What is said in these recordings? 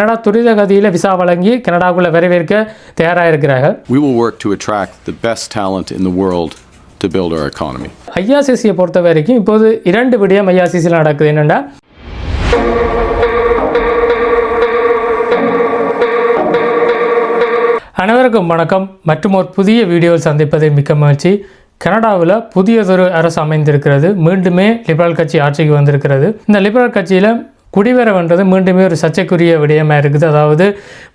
Canada துரித கதியில் visa வழங்கி கனடாக்குள்ளே வரவேற்க தயாராக இருக்கிறார்கள் We will work to attract the best talent in the world to build our economy. ஐஆர்சிசியை பொறுத்த வரைக்கும் இப்போது இரண்டு விடயம் ஐஆர்சிசியில் நடக்குது. என்னென்னா அனைவருக்கும் வணக்கம். மற்றும் ஒரு புதிய வீடியோவில் சந்திப்பதில் மிக்க மகிழ்ச்சி. கனடாவில் புதியதொரு அரசு அமைந்திருக்கிறது. மீண்டுமே லிபரல் கட்சி ஆட்சிக்கு வந்திருக்கிறது. இந்த லிபரல் கட்சியில் குடிவரவுன்றது மீண்டுமே ஒரு சர்ச்சைக்குரிய விடயமாக இருக்குது. அதாவது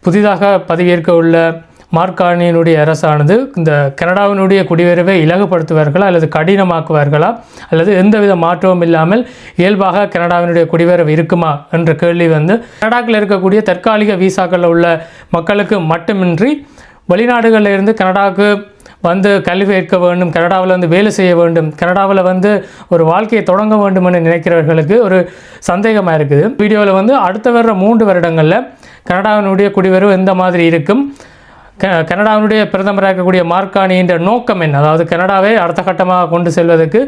புதிதாக பதவியேற்க உள்ள மார்கானியினுடைய அரசானது இந்த கனடாவினுடைய குடிவரவை இலகுபடுத்துவார்களா அல்லது கடினமாக்குவார்களா? அல்லது எந்தவித மாற்றமும் இல்லாமல் இயல்பாக கனடாவினுடைய குடிவரவு இருக்குமா? என்ற கேள்வி வந்து கனடாக்கில் இருக்கக்கூடிய தற்காலிக விசாக்களில் உள்ள மக்களுக்கு மட்டுமின்றி வெளிநாடுகளில் இருந்து கனடாவுக்கு வந்து கல்வி கேட்க வேண்டும் கனடாவில் வந்து வேலை செய்ய வேண்டும் கனடாவில் வந்து ஒரு வாழ்க்கையை தொடங்க வேண்டும் என்று நினைக்கிறவர்களுக்கு ஒரு சந்தேகமாக இருக்குது. வீடியோவில் வந்து அடுத்த வர்ற மூன்று வருடங்களில் கனடாவினுடைய குடிவரவு எந்த மாதிரி இருக்கும்? க கனடாவினுடைய பிரதமராக இருக்கக்கூடிய மார்கானியின் நோக்கம் என்ன? அதாவது கனடாவை அடுத்த கட்டமாக கொண்டு செல்வதற்கு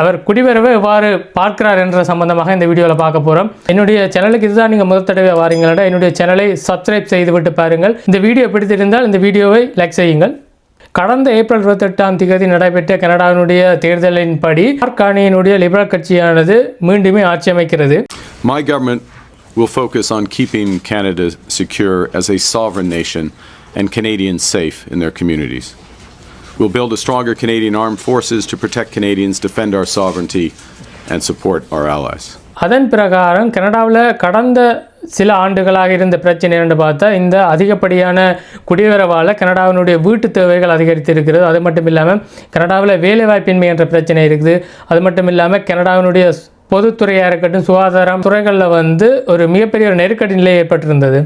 அவர் குடிவரவை எவ்வாறு பார்க்கிறார் என்ற சம்பந்தமாக இந்த வீடியோவில் பார்க்க போகிறோம் என்னுடைய சேனலுக்கு இதுதான் நீங்கள் முதல் தடவை வாரீங்களா என்னுடைய சேனலை சப்ஸ்கிரைப் செய்துவிட்டு பாருங்கள். இந்த வீடியோ பிடித்திருந்தால் இந்த வீடியோவை லைக் செய்யுங்கள். கடந்த ஏப்ரல் இருபத்தெட்டாம் தேதி நடைபெற்ற கனடாவினுடைய தேர்தலின்படி மார்க்கானியினுடைய லிபரல் கட்சியானது மீண்டுமே ஆட்சி அமைக்கிறது. My government will focus on keeping Canada secure as a sovereign nation and Canadians safe in their communities. We'll build a stronger Canadian armed forces to protect Canadians, defend our sovereignty, and support our allies. அதன் பிரகாரம் கனடாவில் கடந்த சில ஆண்டுகளாக இருந்த பிரச்சனை என்று பார்த்தா இந்த அதிகப்படியான குடிவரவால் கனடாவினுடைய வீட்டு தேவைகள் அதிகரித்திருக்கிறது அது மட்டும் இல்லாமல் கனடாவில் வேலைவாய்ப்பின்மை என்ற பிரச்சனை இருக்குது அது மட்டும் இல்லாமல் கனடாவினுடைய பொதுத்துறையாக இருக்கட்டும் சுகாதாரம் துறைகளில் வந்து ஒரு மிகப்பெரிய ஒரு நெருக்கடி நிலை ஏற்பட்டிருந்தது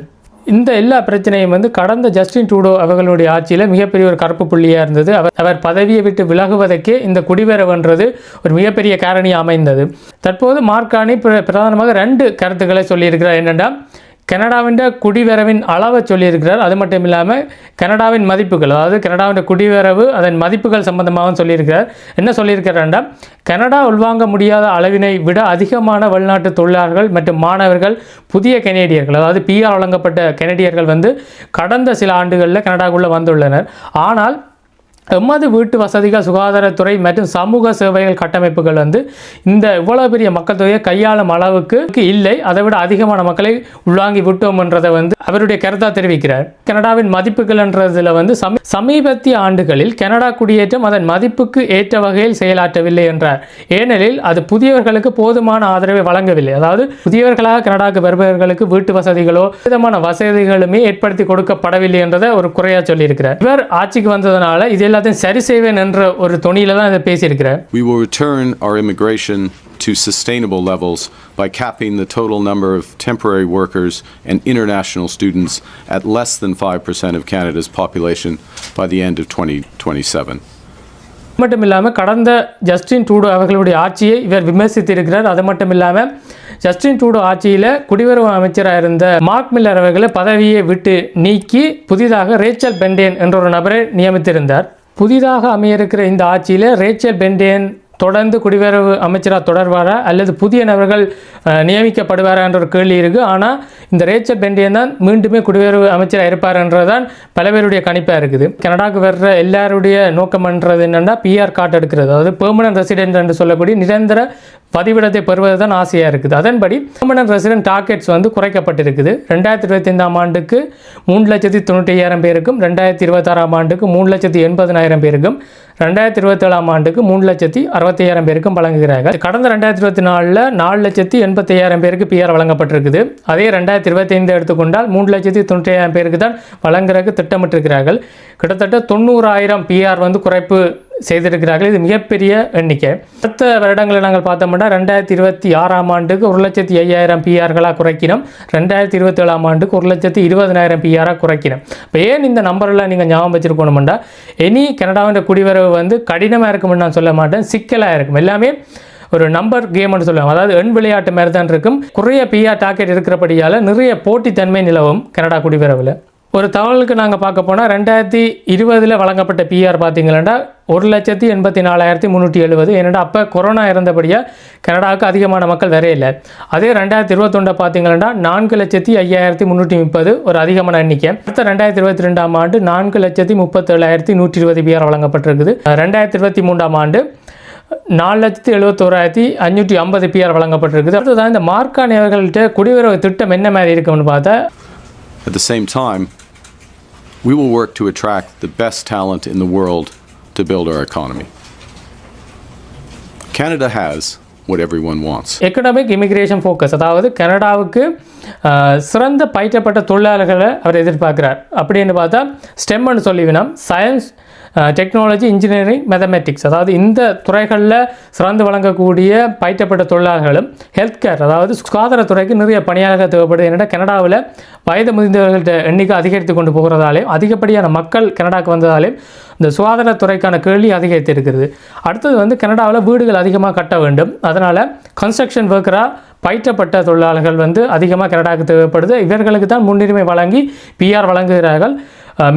இந்த எல்லா பிரச்சனையும் வந்து கடந்த ஜஸ்டின் ட்ரூடோ அவர்களுடைய ஆட்சியில் மிகப்பெரிய ஒரு கருப்பு புள்ளியாக இருந்தது. அவர் அவர் பதவியை விட்டு விலகுவதற்கே இந்த குடிவரவுன்றது ஒரு மிகப்பெரிய காரணி அமைந்தது. தற்போது மார்க்கானி பிர- பிரதானமாக ரெண்டு கருத்துக்களை சொல்லியிருக்கிறார். என்னென்னா கனடாவின் குடிவரவின் அளவை சொல்லியிருக்கிறார். அது மட்டும் இல்லாமல் கனடாவின் மதிப்புகள் அதாவது கனடாவின் குடிவரவு அதன் மதிப்புகள் சம்பந்தமாகவும் சொல்லியிருக்கிறார். என்ன சொல்லியிருக்கிறார்னா கனடா உள்வாங்க முடியாத அளவினை விட அதிகமான வெளிநாட்டு தொழிலாளர்கள் மற்றும் மாணவர்கள் புதிய கனேடியர்கள் அதாவது பிஆர் வழங்கப்பட்ட கனேடியர்கள் வந்து கடந்த சில ஆண்டுகளில் கனடாக்குள்ளே வந்துள்ளனர். ஆனால் எமது வீட்டு வசதிகள் சுகாதாரத்துறை மற்றும் சமூக சேவைகள் கட்டமைப்புகள் வந்து இந்த இவ்வளோ பெரிய மக்கள் தொகையை கையாளும் அளவுக்கு இல்லை. அதை விட அதிகமான மக்களை உள்வாங்கி விட்டோம் என்றதை வந்து அவருடைய கருத்தாக தெரிவிக்கிறார். கனடாவின் மதிப்புகள் என்றதில் வந்து சமீபத்திய ஆண்டுகளில் கனடா குடியேற்றம் அதன் மதிப்புக்கு ஏற்ற வகையில் செயலாற்றவில்லை என்றார். ஏனெனில் அது புதியவர்களுக்கு போதுமான ஆதரவை வழங்கவில்லை. அதாவது புதியவர்களாக கனடாவுக்கு வருபவர்களுக்கு வீட்டு வசதிகளோ விதமான வசதிகளுமே ஏற்படுத்தி கொடுக்கப்படவில்லை என்றதை ஒரு குறையா சொல்லியிருக்கிறார். இவர் ஆட்சிக்கு வந்ததனால இதில் எல்லாத்தையும் சரி செய்வேன் என்ற ஒரு தொனியில தான் இதை பேசியிருக்கிறார். We will return our immigration to sustainable levels by capping the total number of temporary workers and international students at less than 5% of Canada's population by the end of 2027. மட்டும் இல்லாமல் கடந்த ஜஸ்டின் ட்ரூடோ அவர்களுடைய ஆட்சியை இவர் விமர்சித்திருக்கிறார். அது மட்டும் இல்லாமல் Justin Trudeau ஆட்சியில் குடிவரவு அமைச்சராக இருந்த மார்க் மில்லர் அவர்களை பதவியை விட்டு நீக்கி புதிதாக ரேச்சல் பெண்டேன் என்ற ஒரு நபரை நியமித்திருந்தார். புதிதாக அமையிருக்கிற இந்த ஆட்சியில் ரேச்சல் பெண்டேன் தொடர்ந்து குடிவரவு அமைச்சராக தொடர்வாரா அல்லது புதிய நபர்கள் நியமிக்கப்படுவாரா என்ற ஒரு கேள்வி இருக்குது ஆனால் இந்த ரேச்சல் பெண்டியன் தான் மீண்டுமே குடிவரவு அமைச்சராக இருப்பார்ன்றதான் பல பேருடைய கணிப்பாக இருக்குது. கனடாவுக்கு வர்ற எல்லாருடைய நோக்கம்ன்றது என்னென்னா பிஆர் கார்டு எடுக்கிறது. அதாவது பெர்மனன்ட் ரெசிடென்ட் என்று சொல்லக்கூடிய நிரந்தர பதிவிடத்தை பெறுவது தான் ஆசையாக இருக்குது. அதன்படி பெர்மனன்ட் ரெசிடென்ட் டார்கெட்ஸ் வந்து குறைக்கப்பட்டிருக்குது. ரெண்டாயிரத்தி இருபத்தைந்தாம் ஆண்டுக்கு மூணு லட்சத்தி தொண்ணூற்றி ஐயாயிரம் பேருக்கும் ரெண்டாயிரத்தி இருபத்தாறாம் ஆண்டுக்கு மூணு லட்சத்தி எண்பதனாயிரம் பேருக்கும் ரெண்டாயிரத்தி இருபத்தேழாம் ஆண்டுக்கு மூணு லட்சத்தி அறுபத்தையாயிரம் பேருக்கும் வழங்குகிறார்கள். கடந்த ரெண்டாயிரத்தி இருபத்தி நாலில் நாலு லட்சத்தி எண்பத்தையாயிரம் பேருக்கு பிஆர் வழங்கப்பட்டிருக்குது. அதே ரெண்டாயிரத்தி இருபத்தைந்து எடுத்துக்கொண்டால் மூணு லட்சத்தி தொண்ணூற்றி பேருக்கு தான் வழங்குறதுக்கு திட்டமிட்டிருக்கிறார்கள். கிட்டத்தட்ட தொண்ணூறாயிரம் பிஆர் வந்து குறைப்பு செய்திருக்கிறார்கள். இது மிகப்பெரிய எண்ணிக்கை. அடுத்த வருடங்களை நாங்கள் பார்த்தோம்னா ரெண்டாயிரத்தி இருபத்தி ஆறாம் ஆண்டுக்கு ஒரு லட்சத்தி ஐயாயிரம் பிஆர்களாக குறைக்கணும். ரெண்டாயிரத்தி இருபத்தி ஏழாம் ஆண்டுக்கு ஒரு லட்சத்தி இருபதனாயிரம் பிஆராக குறைக்கணும். இப்போ ஏன் இந்த நம்பரெல்லாம் நீங்கள் ஞாபகம் வச்சிருக்கணும்டா எனி கனடாவின் குடிவரவு வந்து கடினமாக இருக்கும்னு நான் சொல்ல மாட்டேன். சிக்கலாக இருக்கும். எல்லாமே ஒரு நம்பர் கேம்னு சொல்லுவாங்க. அதாவது எண் விளையாட்டு மாதிரி தான் இருக்கும். குறைய பிஆர் டார்கெட் இருக்கிறபடியால் நிறைய போட்டித்தன்மை நிலவும் கனடா குடிவரவில். ஒரு தகவலுக்கு நாங்கள் பார்க்க போனால் ரெண்டாயிரத்தி இருபதில் வழங்கப்பட்ட பிஆர் பார்த்தீங்கன்னா ஒரு லட்சத்தி எண்பத்தி நாலாயிரத்தி முந்நூற்றி எழுபது. ஏன்னா அப்போ கொரோனா இறந்தபடியாக கனடாவுக்கு அதிகமான மக்கள் வரையில்லை அதே ரெண்டாயிரத்தி இருபத்தொண்டை பார்த்தீங்கன்னா நான்கு லட்சத்தி ஐயாயிரத்தி முந்நூற்றி முப்பது ஒரு அதிகமான எண்ணிக்கை. அடுத்த ரெண்டாயிரத்தி இருபத்தி ரெண்டாம் ஆண்டு நான்கு லட்சத்தி முப்பத்தேழாயிரத்தி நூற்றி இருபது பிஆர் வழங்கப்பட்டிருக்குது. ரெண்டாயிரத்தி இருபத்தி மூன்றாம் ஆண்டு நாலு லட்சத்தி எழுபத்தோராயிரத்தி அஞ்சூற்றி ஐம்பது பிஆர் வழங்கப்பட்டிருக்குது. அடுத்ததான் இந்த மார்க்கானி அவர்கள்ட்ட குடியுறவு திட்டம் என்ன மாதிரி இருக்கும்னு பார்த்தா At the same time, we will work to attract the best talent in the world to build our economy. Canada has what everyone wants. Economic immigration focus அதாவது கனடாவுக்கு சிறந்த பயிற்றப்பட்ட தொழிலாளர்களை அவர் எதிர்பார்க்கிறார் அப்படின்னு பார்த்தா ஸ்டெம்னு சொல்லிவினா சயின்ஸ் டெக்னாலஜி இன்ஜினியரிங் மேத்தமெட்டிக்ஸ் அதாவது இந்த துறைகளில் சிறந்து வழங்கக்கூடிய பயிற்றப்பட்ட தொழிலாளர்களும் ஹெல்த் கேர் அதாவது சுகாதாரத்துறைக்கு நிறைய பணியாளர்கள் தேவைப்படுது. என்னென்னா கனடாவில் வயது முதிர்ந்தவர்கள்ட்ட எண்ணிக்கை அதிகரித்து கொண்டு போகிறதாலேயும் அதிகப்படியான மக்கள் கனடாக்கு வந்ததாலேயும் இந்த சுகாதாரத்துறைக்கான கேள்வி அதிகரித்து இருக்கிறது. அடுத்தது வந்து கனடாவில் வீடுகள் அதிகமாக கட்ட வேண்டும். அதனால் கன்ஸ்ட்ரக்ஷன் ஒர்க்கராக பயிற்றப்பட்ட தொழிலாளர்கள் வந்து அதிகமாக கனடாவுக்கு தேவைப்படுது. இவர்களுக்கு தான் முன்னுரிமை வழங்கி பிஆர் வழங்குகிறார்கள்.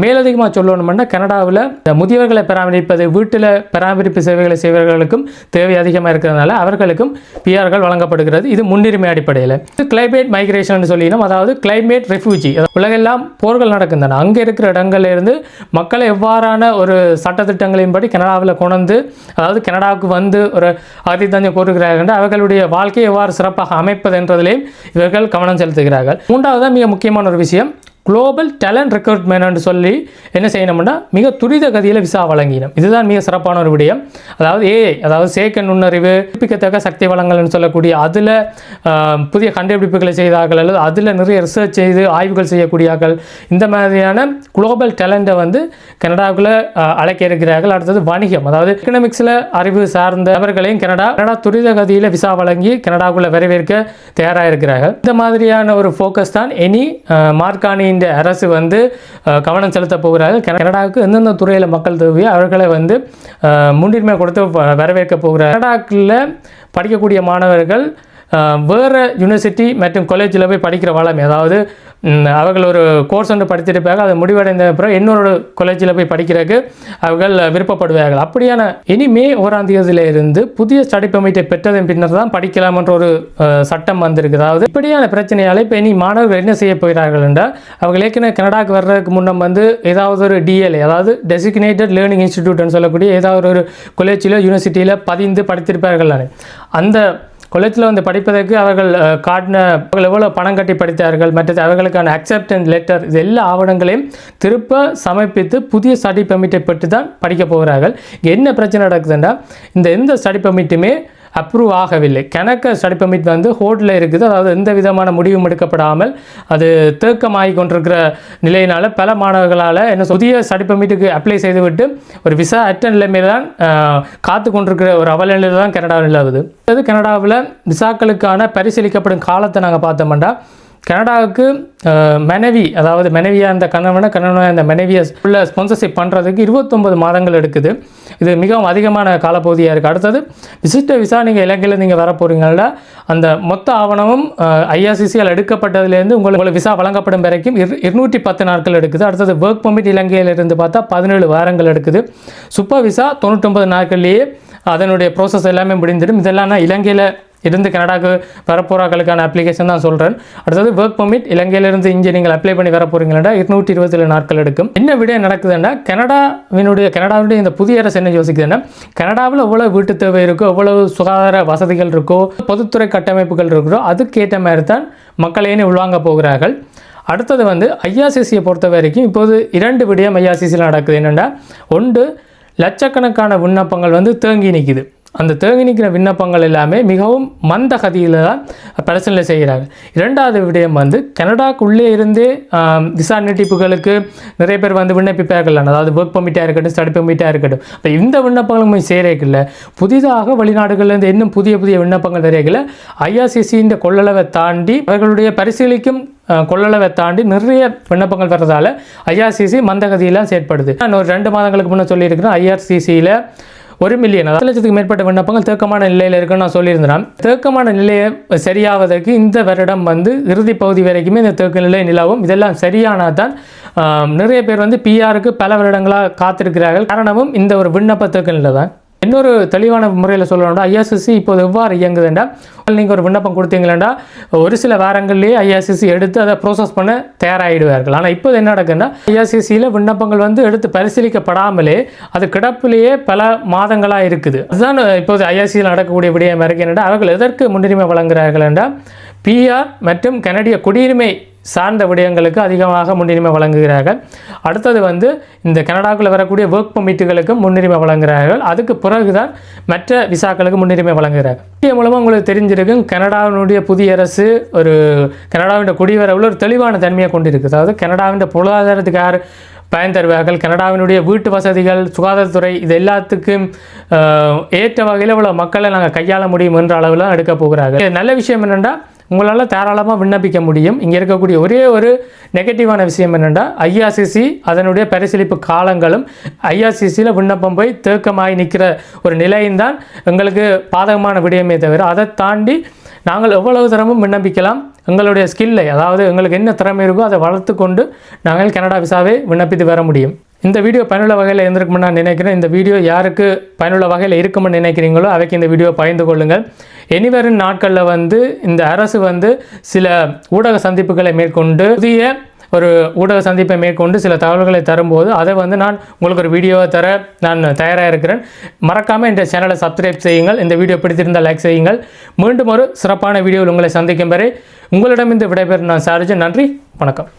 மேலதிகமாக சொல்லணும்னா கனடாவில் முதியவர்களை பராமரிப்பது வீட்டில் பராமரிப்பு சேவைகளை செய்வர்களுக்கும் தேவை அதிகமாக இருக்கிறதுனால அவர்களுக்கும் பிஆர்கள் வழங்கப்படுகிறது. இது முன்னுரிமை அடிப்படையில். இது கிளைமேட் மைக்ரேஷன் சொல்லினோம். அதாவது கிளைமேட் ரெஃப்யூஜி உலகெல்லாம் போர்கள் நடக்கின்றன. அங்கே இருக்கிற இடங்கள்லேருந்து மக்களை எவ்வாறான ஒரு சட்டத்திட்டங்களின்படி கனடாவில் கொண்டு அதாவது கனடாவுக்கு வந்து ஒரு ஆதித்தஞ்சம் கோருகிறார்கள் என்று அவர்களுடைய வாழ்க்கையை எவ்வாறு சிறப்பாக அமைப்பது என்றதிலேயும் இவர்கள் கவனம் செலுத்துகிறார்கள். மூன்றாவது மிக முக்கியமான ஒரு விஷயம் குளோபல் டேலண்ட் ரெக்ரூட்மெண்ட்னு சொல்லி என்ன செய்யணும்னா மிக துரித கதியில் விசா வழங்கினோம். இதுதான் மிக சிறப்பான ஒரு விடயம். அதாவது ஏஐ அதாவது சேக்க நுண்ணறிவு புதுப்பிக்கத்தக்க சக்தி வளங்கள்னு சொல்லக்கூடிய அதில் புதிய கண்டுபிடிப்புகளை செய்தார்கள் அல்லது அதில் நிறைய ரிசர்ச் செய்து ஆய்வுகள் செய்யக்கூடியார்கள். இந்த மாதிரியான குளோபல் டேலண்ட்டை வந்து கனடாவுக்குள்ள அழைக்க இருக்கிறார்கள். அடுத்தது வணிகம். அதாவது எக்கனாமிக்ஸில் அறிவு சார்ந்த நபர்களையும் கனடா கனடா துரித கதியில் விசா வழங்கி கனடாவுக்குள்ள வரவேற்க தயாராக இருக்கிறார்கள் இந்த மாதிரியான ஒரு ஃபோக்கஸ் தான் எனி மார்க்கானியின் அரசு வந்து கவனம் செலுத்த போகிறார்கள். கனடாவுக்கு எந்தெந்த துறையில் மக்கள் தேவையோ அவர்களை வந்து முன்னுரிமை கொடுத்து வ- வரவேற்க போகிறார் கனடாக்கில் படிக்கக்கூடிய மாணவர்கள் வேறு யூனிவர்சிட்டி மற்றும் காலேஜில் போய் படிக்கிற வளம் அதாவது அவர்கள் ஒரு கோர்ஸ் ஒன்று படித்திருப்பாங்க அது முடிவடைந்த பிறகு இன்னொரு காலேஜில் போய் படிக்கிறதுக்கு அவர்கள் விருப்பப்படுவார்கள். அப்படியான இனி மே ஓராம் இருந்து புதிய ஸ்டடி பெர்மிட்டை பெற்றதன் பின்னர் தான் படிக்கலாம் என்ற ஒரு சட்டம் வந்திருக்கு அதாவது இப்படியான பிரச்சனையால் இப்போ இனி மாணவர்கள் என்ன செய்ய போகிறார்கள் என்றால் அவர்கள் ஏற்கனவே கனடாக்கு வர்றதுக்கு முன்னம் வந்து ஏதாவது ஒரு டிஎல்ஏ அதாவது டெசிக்னேட்டட் லேர்னிங் இன்ஸ்டிடியூட்னு சொல்லக்கூடிய ஏதாவது ஒரு காலேஜில் யூனிவர்சிட்டியில் பதிந்து படித்திருப்பார்கள் அந்த காலேஜில் வந்து படிப்பதற்கு அவர்கள் காட்டின அவர்கள் எவ்வளோ பணம் கட்டி படித்தார்கள் மற்றது அவர்களுக்கான அக்செப்டன்ஸ் லெட்டர் இது எல்லா ஆவணங்களையும் திருப்ப சமர்ப்பித்து புதிய ஸ்டடி பெர்மிட்டை பெற்று தான் படிக்க போகிறார்கள் என்ன பிரச்சனை நடக்குதுன்னா இந்த எந்த ஸ்டடி பெர்மிட்டுமே அப்ரூவ் ஆகவில்லை. கணக்க ஸ்டடி பெர்மிட் வந்து ஹோட்டலில் இருக்குது. அதாவது எந்த விதமான முடிவும் எடுக்கப்படாமல் அது தேக்கமாகி கொண்டிருக்கிற நிலையினால் பல மாணவர்களால் என்ன புதிய ஸ்டடி அப்ளை செய்துவிட்டு ஒரு விசா அற்ற நிலைமையில் தான் காத்து கொண்டிருக்கிற ஒரு அவல நிலையில் தான் கனடா நிலவுது. அது கனடாவில் விசாக்களுக்கான பரிசீலிக்கப்படும் காலத்தை நாங்கள் பார்த்தோம்னா கனடாவுக்கு மனைவி அதாவது மனைவியாக இருந்த கணவனை கணவனாக இருந்த மனைவியை உள்ள ஸ்பான்சர்ஷிப் பண்ணுறதுக்கு இருபத்தொம்பது மாதங்கள் எடுக்குது. இது மிகவும் அதிகமான காலப்பகுதியாக இருக்குது அடுத்தது விசிட்ட விசா நீங்கள் இலங்கையில் நீங்கள் வர போகிறீங்களா அந்த மொத்த ஆவணமும் ஐஆர்சிசியால் எடுக்கப்பட்டதுலேருந்து உங்களுக்கு விசா வழங்கப்படும் வரைக்கும் இரு இருநூற்றி பத்து நாட்கள் எடுக்குது. அடுத்தது ஒர்க் பர்மிட் இலங்கையிலிருந்து பார்த்தா பதினேழு வாரங்கள் எடுக்குது. சுப்பர் விசா தொண்ணூற்றொம்பது நாட்கள்லேயே அதனுடைய ப்ரோசஸ் எல்லாமே முடிந்துடும். இதெல்லாம் நான் இலங்கையில் இருந்து கனடாக்கு வரப்போறாக்களுக்கான அப்ளிகேஷன் தான் சொல்கிறேன் அடுத்தது ஒர்க் பர்மிட் இலங்கையிலிருந்து இங்கே நீங்கள் அப்ளை பண்ணி வர போகிறீங்களா இருநூற்றி இருபத்தேழு நாட்கள் எடுக்கும். என்ன விட நடக்குதுன்னா கனடாவினுடைய கனடாவுடைய இந்த புதிய அரசு என்ன யோசிக்குதுன்னா கனடாவில் எவ்வளோ வீட்டு தேவை இருக்கோ எவ்வளவு சுகாதார வசதிகள் இருக்கோ பொதுத்துறை கட்டமைப்புகள் இருக்கோ அதுக்கேற்ற மாதிரி தான் மக்களேன்னு உள்வாங்க போகிறார்கள்? அடுத்தது வந்து ஐஆர்சிசியை பொறுத்த வரைக்கும் இப்போது இரண்டு விடயம் ஐஆர்சிசியில் நடக்குது. என்னென்னா ஒன்று லட்சக்கணக்கான விண்ணப்பங்கள் வந்து தேங்கி நிற்குது அந்த தேங்கி நிற்கிற விண்ணப்பங்கள் எல்லாமே மிகவும் மந்த கதியில் தான் பரிசீலனை செய்கிறாங்க இரண்டாவது விடயம் வந்து கனடாக்குள்ளே இருந்தே விசா நீட்டிப்புகளுக்கு நிறைய பேர் வந்து விண்ணப்பிப்பார்கள். அதாவது ஒர்க் பர்மிட்டாக இருக்கட்டும் ஸ்டடி பர்மிட்டாக இருக்கட்டும். இப்போ இந்த விண்ணப்பங்களும் போய் சேரக்கில்ல. புதிதாக வெளிநாடுகள்லேருந்து இன்னும் புதிய புதிய விண்ணப்பங்கள் வரையில ஐஆர்சிசியின் கொள்ளளவை தாண்டி அவர்களுடைய பரிசீலிக்கும் கொள்ளளவை தாண்டி நிறைய விண்ணப்பங்கள் வர்றதால ஐஆர்சிசி மந்தகதியெல்லாம் செயற்படுது. நான் ஒரு ரெண்டு மாதங்களுக்கு முன்னே சொல்லியிருக்கிறேன் ஐஆர்சிசியில் ஒரு மில்லியன் அதாவது லட்சத்துக்கு மேற்பட்ட விண்ணப்பங்கள் தேக்கமான நிலையில் இருக்குன்னு நான் சொல்லியிருந்தேன். தேக்கமான நிலையை சரியாவதற்கு இந்த வருடம் வந்து இறுதி பகுதி வரைக்குமே இந்த தேக்க நிலை நிலவும். இதெல்லாம் சரியானால் தான் நிறைய பேர் வந்து பிஆருக்கு பல வருடங்களாக காத்திருக்கிறார்கள். காரணமும் இந்த ஒரு விண்ணப்ப தேக்க நிலை தான் இன்னொரு தெளிவான முறையில் சொல்லணும்னா ஐஆர்சிசி இப்போது எவ்வாறு இயங்குதுண்டா? நீங்கள் ஒரு விண்ணப்பம் கொடுத்தீங்களா ஒரு சில வாரங்கள்லேயே ஐஆர்சிசி எடுத்து அதை ப்ரோசஸ் பண்ண தயாராகிடுவார்கள் ஆனால் இப்போது என்ன நடக்குதுன்னா ஐஆர்சிசியில் விண்ணப்பங்கள் வந்து எடுத்து பரிசீலிக்கப்படாமலே அது கிடப்பிலேயே பல மாதங்களாக இருக்குது. அதுதான் இப்போது ஐஆர்சியில் நடக்கக்கூடிய விடயம். இருக்கு அவர்கள் எதற்கு முன்னுரிமை வழங்குகிறார்கள் என்றால் பிஆர் மற்றும் கனடிய குடியுரிமை சார்ந்த விடயங்களுக்கு அதிகமாக முன்னுரிமை வழங்குகிறார்கள். அடுத்தது வந்து இந்த கனடாக்குள்ளே வரக்கூடிய ஒர்க் பர்மிட்டுகளுக்கு முன்னுரிமை வழங்குகிறார்கள். அதுக்கு பிறகுதான் மற்ற விசாக்களுக்கு முன்னுரிமை வழங்குகிறார்கள். இது மூலமாக உங்களுக்கு தெரிஞ்சிருக்கும் கனடாவினுடைய புதிய அரசு ஒரு கனடாவின் குடிவரவில் ஒரு தெளிவான தன்மையை கொண்டிருக்கு அதாவது கனடாவின் பொருளாதாரத்துக்கு பயன் தருவார்கள்? கனடாவினுடைய வீட்டு வசதிகள் சுகாதாரத்துறை இது எல்லாத்துக்கும் ஏற்ற வகையில் இவ்வளோ மக்களை நாங்கள் கையாள முடியும் என்ற அளவில் எடுக்க போகிறார்கள். இது நல்ல விஷயம் என்னென்னா உங்களால் தாராளமாக விண்ணப்பிக்க முடியும். இங்கே இருக்கக்கூடிய ஒரே ஒரு நெகட்டிவான விஷயம் என்னென்னா ஐஆர்சிசி அதனுடைய பரிசீலிப்பு காலங்களும் ஐஆர்சிசியில் விண்ணப்பம் போய் தேக்கமாகி நிற்கிற ஒரு நிலையும் தான் எங்களுக்கு பாதகமான விடயமே தவிர அதை தாண்டி நாங்கள் எவ்வளவு தரமும் விண்ணப்பிக்கலாம். எங்களுடைய ஸ்கில்லை அதாவது எங்களுக்கு என்ன திறமை இருக்கோ அதை வளர்த்து கொண்டு நாங்கள் கனடா விசாவை விண்ணப்பித்து வர முடியும். இந்த வீடியோ பயனுள்ள வகையில் இருந்திருக்கும்னு நான் நினைக்கிறேன். இந்த வீடியோ யாருக்கு பயனுள்ள வகையில் இருக்கும்னு நினைக்கிறீங்களோ அவைக்கு இந்த வீடியோ பகிர்ந்து கொள்ளுங்கள். இனிவரும் நாட்களில் வந்து இந்த அரசு வந்து சில ஊடக சந்திப்புகளை மேற்கொண்டு புதிய ஒரு ஊடக சந்திப்பை மேற்கொண்டு சில தகவல்களை தரும்போது அதை வந்து நான் உங்களுக்கு ஒரு வீடியோவை தர நான் தயாராக இருக்கிறேன் மறக்காமல் இந்த சேனலை சப்ஸ்கிரைப் செய்யுங்கள். இந்த வீடியோ பிடித்திருந்தால் லைக் செய்யுங்கள். மீண்டும் ஒரு சிறப்பான வீடியோவில் உங்களை சந்திக்கும் வரை உங்களிடம் இந்த விடைபெறும் நான் சார்ஜன் நன்றி. வணக்கம்.